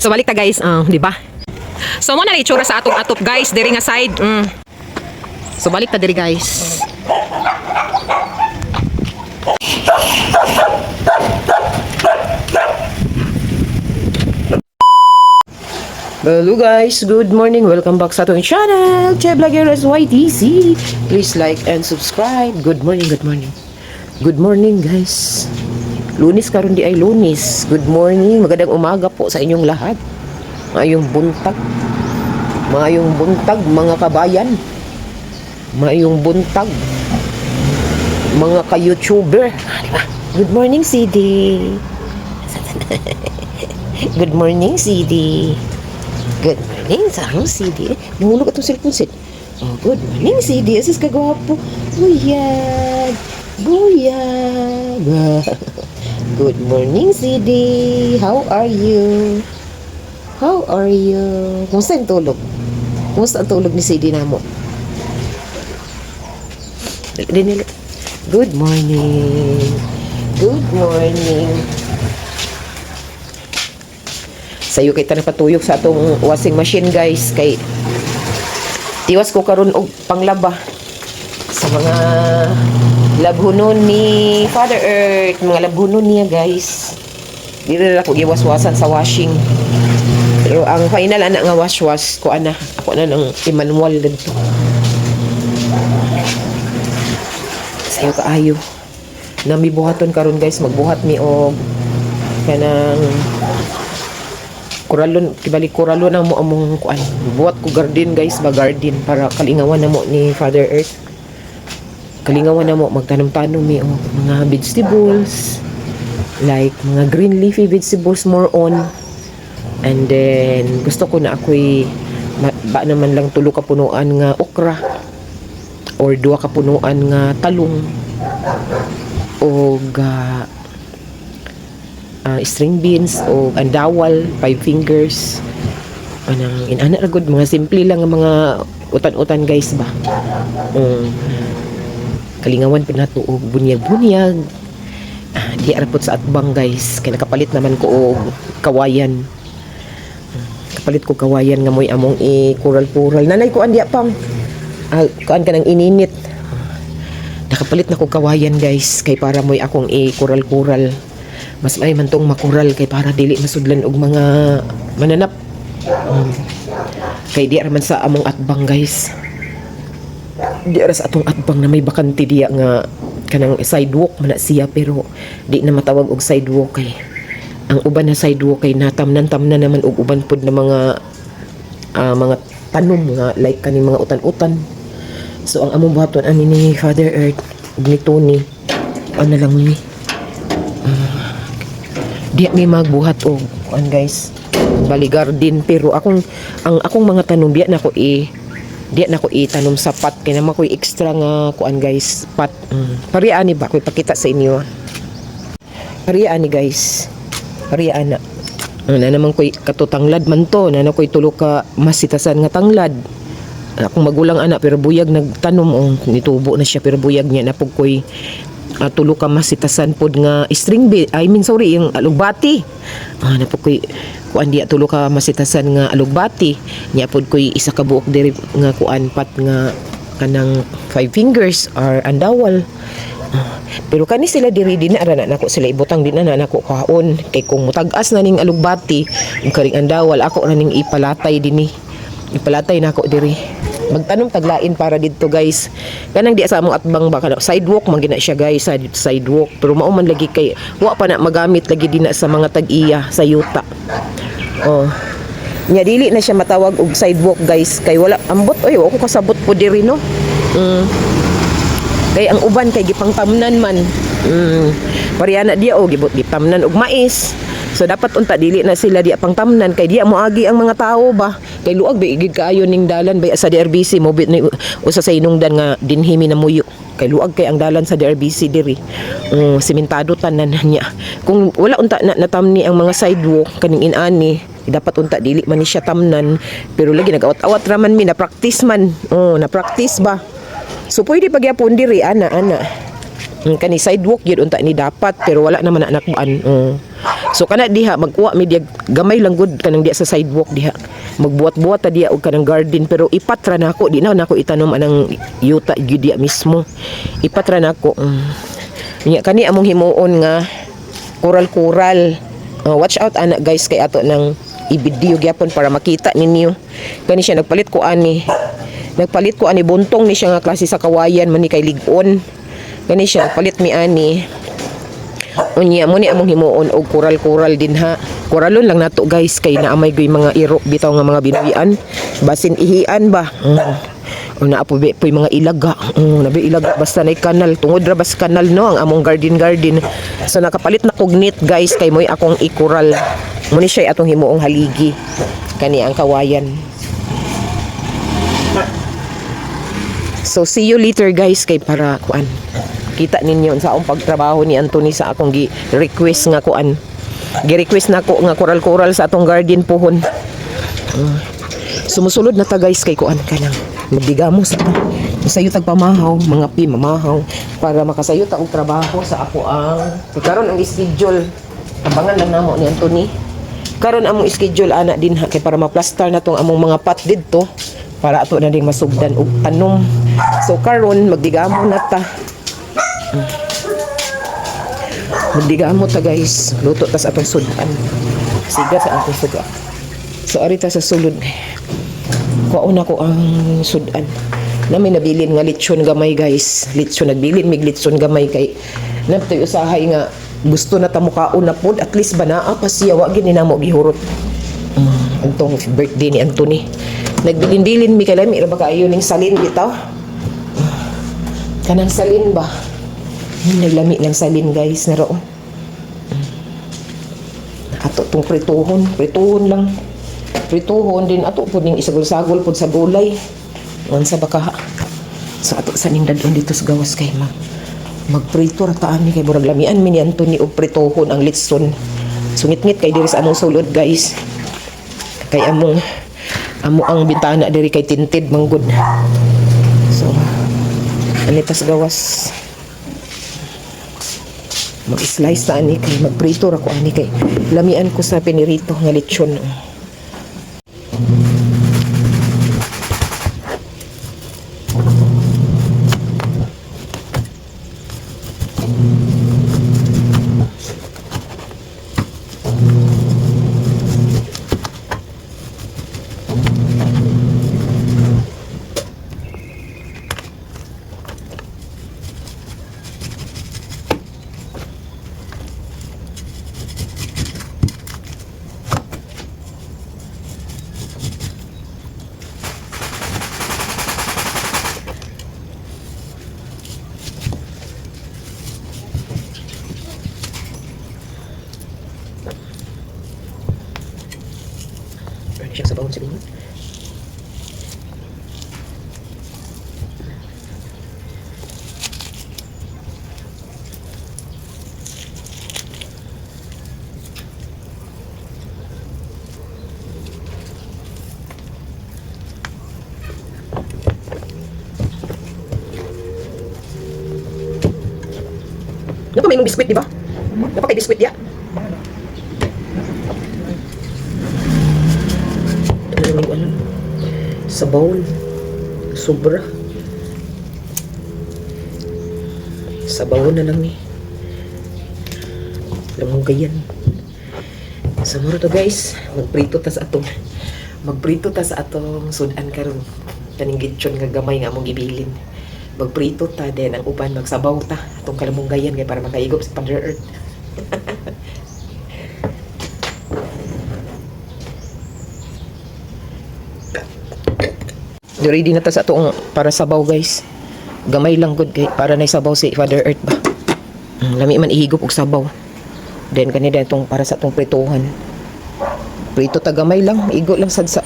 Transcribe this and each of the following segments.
So balik ta guys, ah, di ba? So mo na itsura sa atong atop guys, diri nga side. Mm. So balik ta diri guys. Hello guys, good morning. Welcome back sa ating channel, Che Vlogeros YTC. Please like and subscribe. Good morning, good morning. Good morning guys. Lunis karon di ay lunis. Good morning, magandang umaga po sa inyong lahat. Maayong buntag. Maayong buntag mga kabayan. Maayong buntag. Mga ka-YouTuber. Ah? Good morning, CD. Good morning, CD. Good morning, sarang CD. Nahulog atong cellphone set. Oh, good morning, CD. Asis ka gwapo. Buyag. Buyag. Good morning, CD. How are you? How are you? Kumusta ang tulog? Kumusta ang tulog ni CD na mo? Good morning. Good morning. Sayo kay tanang patuyok sa atong washing machine guys kay tiwas ko karon og panglaba sa mga labhunon ni Father Earth, mga labhunon niya guys. Dili na ako giwas-wasan sa washing. Pero ang final ana nga wash-wash ko ana, ako na ng Emmanuel dito. Sayo kaayo. Nami buhaton karon guys, magbuhat mi og kanang kuralon kibali kuralon na mo among kuan buhat ko garden guys ba garden para kalingawan na mo ni Father Earth kalingawan na mo magtanom-tanom mi og mga vegetables like mga green leafy vegetables more on and then gusto ko na ako'y ba naman lang tulo ka punuan nga okra or duha ka punuan nga talong o ga ah, string beans o andawal, five fingers. Anang inana gud mga simple lang mga utan-utan guys ba. Um, kalingawan pa nato og bunyag-bunyag. Ah, di arapot sa atbang guys kay nakapalit naman ko kawayan. Kapalit ko kawayan nga moy among i-kural-kural. Nanay ko andiya pang ah, kuan ka nang ininit. Nakapalit na ko kawayan guys kay para moy akong i-kural-kural mas may man tong makural kay para dili masudlan og mga mananap um, kay di raman sa among atbang guys di ara sa atong atbang na may bakante diya nga kanang sidewalk man siya pero di na matawag og sidewalk kay ang uban na sidewalk kay natamnan-tamnan naman og uban pud na mga ah, mga tanom nga like kaning mga utan-utan. So ang among buhaton ani ni Father Earth ni Tony ano lang ni di may magbuhat og kuan guys bali garden. Pero akong ang akong mga tanom diya na ko i diya na ko itanom sa pot kay naman ko extra nga kuan guys. Pot mm. pariya ani ba? Ko ipakita sa inyo. Pariya ani guys. Pariya ana na naman ko'y katutanglad man to? Na na ko'y tulo ka masitasan nga tanglad. Akong magulang anak pero buyag nagtanom oh, nitubo na siya pero buyag niya na pug ko'y uh, tulo ka masitasan pod nga string bean I mean sorry yung alugbati ah na koy kuan diya tulo ka masitasan nga alugbati. Nya pod koy isa ka buok diri nga kuan pat nga kanang five fingers or andawal Ah, pero kani sila diri din na na nako sila ibutang din na nako kaon. Kay kung mutag-as na ning alugbati ug karing andawal ako na ning ipalatay dinhi ipalatay nako diri magtanong taglain para dito guys. Kanang di sa among atbang ba sidewalk man gina siya guys side, sidewalk. Pero mao man lagi kay wa pa na magamit lagi din sa mga tag-iya sa yuta. Oh. Nya dili na siya matawag og sidewalk guys. Kay wala ambot oy wa ko kasabot po diri no? Mm. kay ang uban kay gipangtamnan man. Mm. pariyana dia o gibot gitamnan og mais So dapat unta dili na sila di pangtamnan kay diya moagi ang mga tao ba? Kay luag ba igid kaayo ning dalan bay sa DRBC mo bit usa sa inungdan nga dinhimi na muyo kay luag kay ang dalan sa DRBC diri. Um, simentado tanan niya. Kung wala unta na natamni ang mga sidewalk kaning inani dapat unta dili man ni siya tamnan. Pero lagi nagawat-awat raman mi na practice man. Oh na practice ba? So pwede pagyapon diri ana ana Mm, kani sidewalk yun unta ni dapat pero wala naman na nakbaan. Mm. So kana diha magkuha mi diha gamay lang gud kanang diha sa sidewalk diha. Magbuhat-buhat ta diha og kanang garden pero ipatra na ako di na nako itanom anang yuta gyud diha mismo. Ipatra na ako. Mm. Nya kani among himuon nga koral-koral. Uh, watch out ana guys kay ato ng i-video gyapon para makita ninyo. Kani siya nagpalit ko ani. Nagpalit ko ani buntong ni siya nga klase sa kawayan man ni kay ligon. Kani siya palit mi ani. Unya mo ni among himuon og koral-koral din ha. Koralon lang nato guys kay naamay goy mga iro bitaw nga mga binuyan. Basin ihian ba. Mm. O na po po'y mga ilaga. Mm, nabi ilaga basta na kanal. Tungod ra bas kanal no ang among garden garden. So nakapalit na kugnit guys kay mo'y akong ikoral. Muni siya atong himuong haligi. Kani ang kawayan. So see you later guys kay para kuan. Kita ninyo sa akong pagtrabaho ni Anthony sa akong gi request nga kuan. Gi-request na ko nga koral-koral sa atong garden pohon. Uh, sumusulod na ta guys kay kuan kanang magdigamo sa ta. Masayo tag pamahaw, mga pi mamahaw para makasayo ta og trabaho sa ako ang karon ang schedule. Abangan lang namo ni Anthony. Karon among schedule ana din ha kay para ma-plaster na tong among mga pot didto para ato na ding masugdan og tanom. So karon magdigamo na ta. Magdigamo ta guys. Luto tas atong sudan. Siga sa atong suga. So arita sa sulod. Kuha ko ang sudan. Na may nabilin nga lechon gamay guys. Lechon nagbilin mig lechon gamay kay naptoy usahay nga gusto na ta mukaon na pod at least banaa pa siya wa gini na mo gihurot. Um, antong birthday ni Anthony. Nagbilin-bilin mi kay lami ra ba kaayo ning salin bitaw. Kanang salin ba? Naglami ng salin guys na roon. Ato tong prituhon, prituhon lang. Prituhon din ato po ning isagol-sagol pod sa gulay. Unsa ba ka? So ato sa ning dadon dito sa gawas kay ma. Magprito ra ni kay murag lamian mi ni Anthony og prituhon ang litson. Sungit-ngit kay diri sa among sulod guys. Kay among amo ang bitana diri kay tinted manggod. So anitas gawas mag-slice ta ani kay magprito ra ko ani kay. Lamian ko sa pinirito nga lechon Ano siya sa bawon sa inyo? Ano may mong biskwit, di ba? Pa kay biskwit ya? Ano yung ano? Sa bowl. Sobra. Sa bowl na lang ni. Lamang gayan. Sa muro to guys. Magprito ta sa atong magprito ta sa atong sudan karon kaning gitson nga gamay nga among gibilin magprito ta din ang uban magsabaw ta atong kalamunggayan kay para makaigop sa Mother Earth ready na ta sa atong para sabaw guys. Gamay lang good kay para na sabaw si Father Earth ba? Mm, lami man ihigop og sabaw. Then kanina itong para sa atong prituhan prito ta gamay lang igo lang sad sa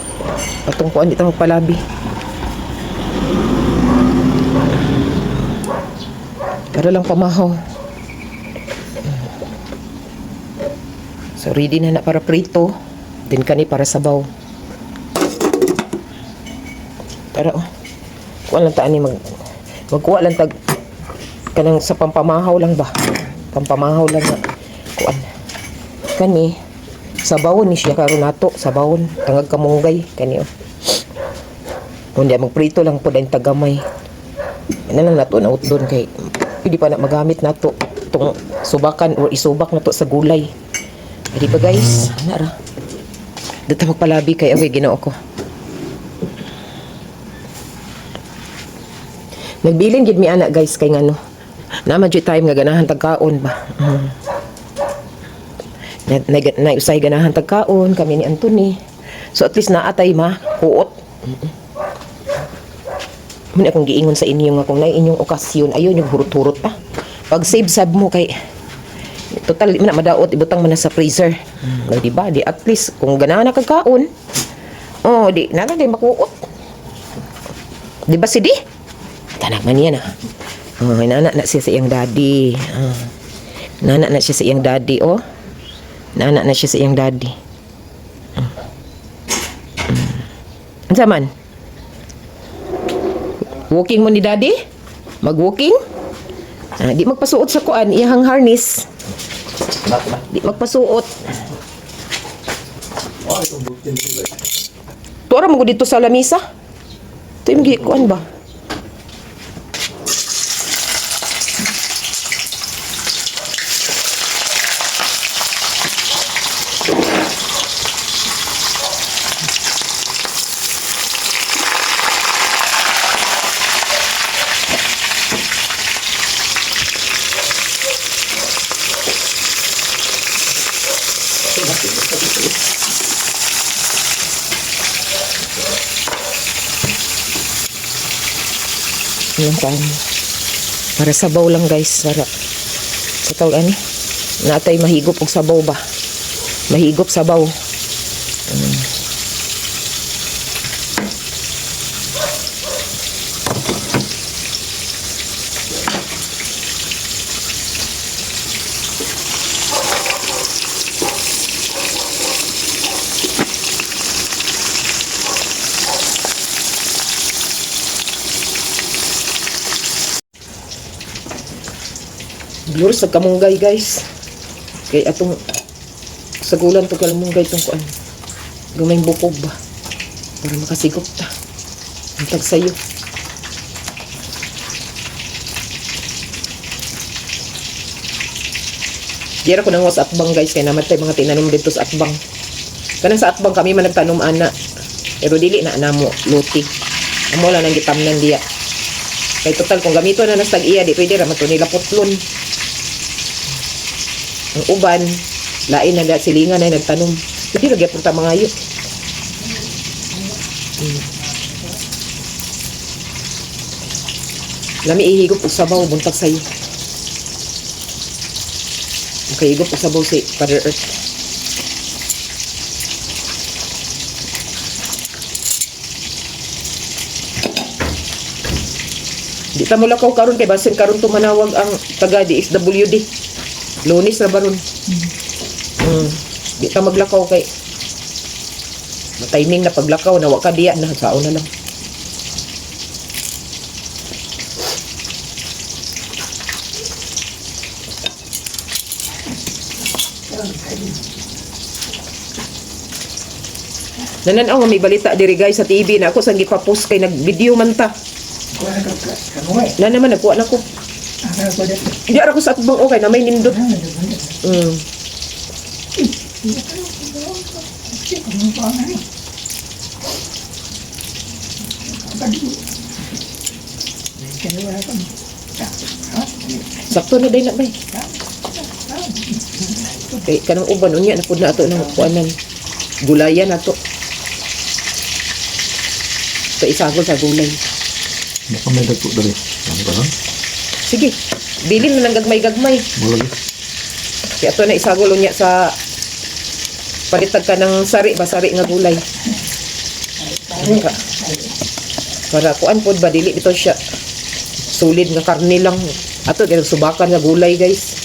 atong kuan di ta magpalabi. Para lang pamahaw. So ready na na para prito. Then kani para sabaw Tara oh. Kuha lang ta ani mag magkuha lang tag kanang sa pampamahaw lang ba? Pampamahaw lang na kuan. Kani sa bawon ni siya karon nato sa bawon tangag kamunggay kani oh. Kundi magprito lang po dahil tagamay. Ano lang nato na doon kay hindi pa na magamit nato. Itong subakan o isubak nato sa gulay. Di ba guys. Nara dito magpalabi kay away ginoo ko Nagbilin gid mi anak guys kay ngano. Naman jud time nga ganahan tagkaon ba. Mm. Na, na, na, usay ganahan tagkaon kami ni Anthony. So at least naatay ma kuot. Muna akong giingon sa inyo nga kung na inyong okasyon ayo yung hurot-hurot pa. Pag save sab mo kay total di na madaot ibutang man sa freezer. Mm. di ba? Di at least kung ganahan na kagkaon. Oh, di na kay makuot. Di ba si di? Tanak man yan ah. Oh, nana na siya sa iyang daddy. Oh. Nana na siya sa iyang daddy, oh. Nana na siya sa iyang daddy. Mm. Ansa man? Walking mo ni daddy? Mag-walking? Ah, di magpasuot sa kuan, iyang harness. Di magpasuot. Tuara mo dito sa lamisa. Ito yung kuan ba? Yung pan. Para sabaw lang guys. Para sa tawag ani. Natay mahigop og sabaw ba? Mahigop sabaw. Blur sa kamunggay guys. Kay atong sagulan to kamunggay tong kuan. Gamay bukog ba? Para makasigop ta. Ang tag sayo. Dira ko nang sa atbang guys kay namatay mga tinanom dito sa atbang. Kanang sa atbang kami man nagtanom ana. Pero dili na namo luti. Amo lang nang gitamnan diya. Kay total kung gamito na nastag iya di pwede ra mato nila putlon. Ang uban, lain na silingan na nagtanom. Hindi lagi punta mga ayo. Hmm. Ihigop og sabaw buntag sayo. Makahigop og sabaw si Father Earth. Di ta mo lakaw karon kay basin karon tumanawag ang taga DSWD. Lunis na baron. Mm. Di ka maglakaw kay timing na paglakaw na wa ka diya na sao na lang. Nananaw nga may balita diri guys sa TV na ako sang gipapost kay nag-video man ta. Na naman nagkuha na ko. Hindi ara ko sa atbang okay na may nindot. Mm. Sakto na day na bay. Kay kanang uban unya na pud na ato nang kuanan. Gulayan ato. Sa isagol sa gulay. Baka may dagpo dali. Ano ba? Sige, bilin na ng gagmay-gagmay. Mulagi. Kaya ito na isagol unya sa palitag ka ng sari ba sari nga gulay. Para, para kuan pod ba dili ito siya solid nga karne lang. Ato kaya subakan nga gulay guys.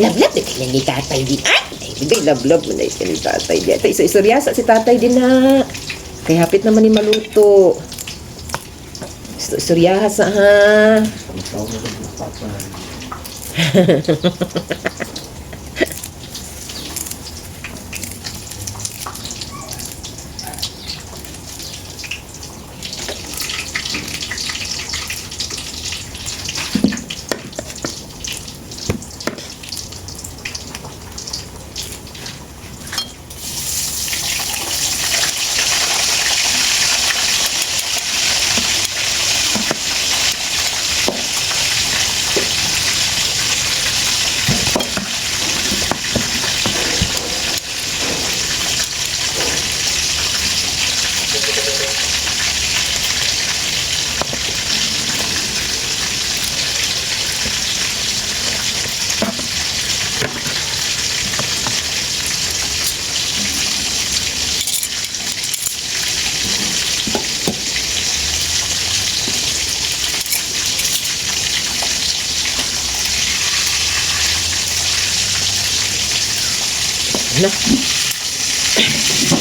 Love love, hindi tatay di ay. Hindi, love love mo na ni tatay. Di, ito, isa isoryasa si tatay din na. Kaya hapit naman ni maluto. Isoryasa ha.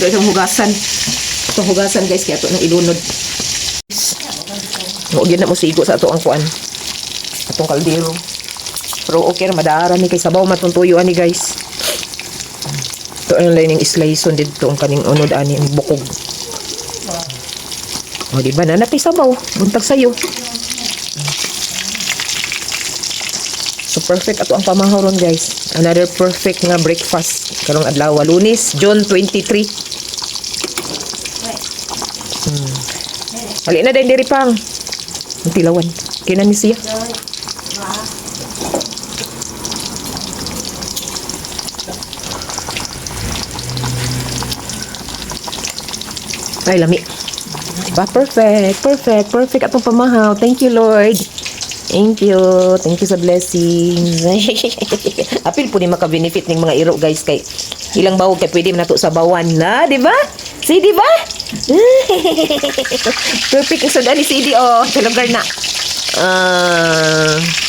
itong hugasan. Itong hugasan guys, kaya ito nang ilunod. Huwag na mo sigo sa ito ang kuan. Atong kaldero. Pero okay, madara ni kay sabaw matuntuyo ani guys. Ito ang lining islison dito ang kaning unod ani ang bukog. O di ba na napay sabaw, buntag sayo. So perfect ato ang pamahaw ron guys. Another perfect nga breakfast karong adlaw Lunes, June 23. Hali na din diri pang. Ang tilawan. Kina ni siya. Ay, lami. Diba? Perfect. Perfect. Perfect atong pamahaw. Thank you, Lord. Thank you. Thank you sa blessings. Apil po ni maka-benefit ng mga iro, guys. Kay ilang bawog kay pwede nato sa bawan na, di ba? Di ba? Perfect ang sudan ni CD, oh. Sa lugar na. Ah...